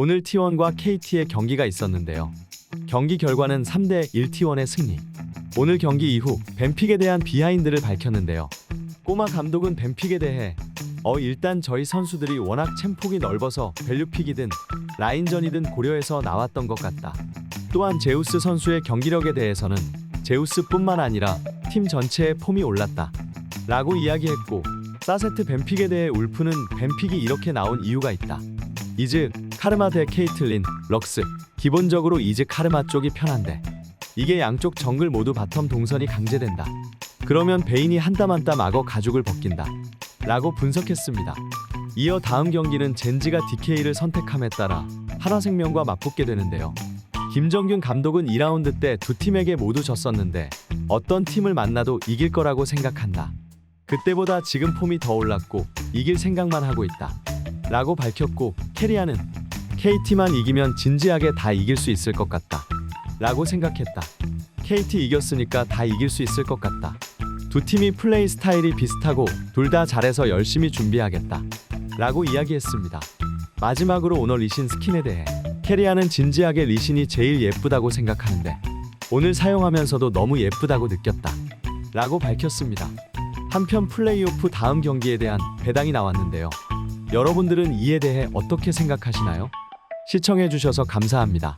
오늘 T1과 KT의 경기가 있었는데요. 경기 결과는 3대 1 T1의 승리. 오늘 경기 이후 뱀픽에 대한 비하인드를 밝혔는데요. 꼬마 감독은 뱀픽에 대해 어 일단 저희 선수들이 워낙 챔폭이 넓어서 밸류픽이든 라인전이든 고려해서 나왔던 것 같다. 또한 제우스 선수의 경기력에 대해서는 제우스뿐만 아니라 팀 전체의 폼이 올랐다. 라고 이야기했고 사세트 뱀픽에 대해 울프는 뱀픽이 이렇게 나온 이유가 있다. 이즈 카르마 대 케이틀린 럭스 기본적으로 이즈 카르마 쪽이 편한데 이게 양쪽 정글 모두 바텀 동선이 강제된다. 그러면 베인이 한 땀 한땀 악어 가죽을 벗긴다. 라고 분석했습니다. 이어 다음 경기는 젠지가 DK를 선택함에 따라 한화생명과 맞붙게 되는데요. 김정균 감독은 2라운드 때 두 팀에게 모두 졌었는데 어떤 팀을 만나도 이길 거라고 생각한다. 그때보다 지금 폼이 더 올랐고 이길 생각만 하고 있다. 라고 밝혔고 캐리아는 KT만 이기면 진지하게 다 이길 수 있을 것 같다. 라고 생각했다. KT 이겼으니까 다 이길 수 있을 것 같다. 두 팀이 플레이 스타일이 비슷하고 둘 다 잘해서 열심히 준비하겠다. 라고 이야기했습니다. 마지막으로 오너 리신 스킨에 대해 캐리아는 진지하게 리신이 제일 예쁘다고 생각하는데 오늘 사용하면서도 너무 예쁘다고 느꼈다. 라고 밝혔습니다. 한편 플레이오프 다음 경기에 대한 배당이 나왔는데요. 여러분들은 이에 대해 어떻게 생각하시나요? 시청해주셔서 감사합니다.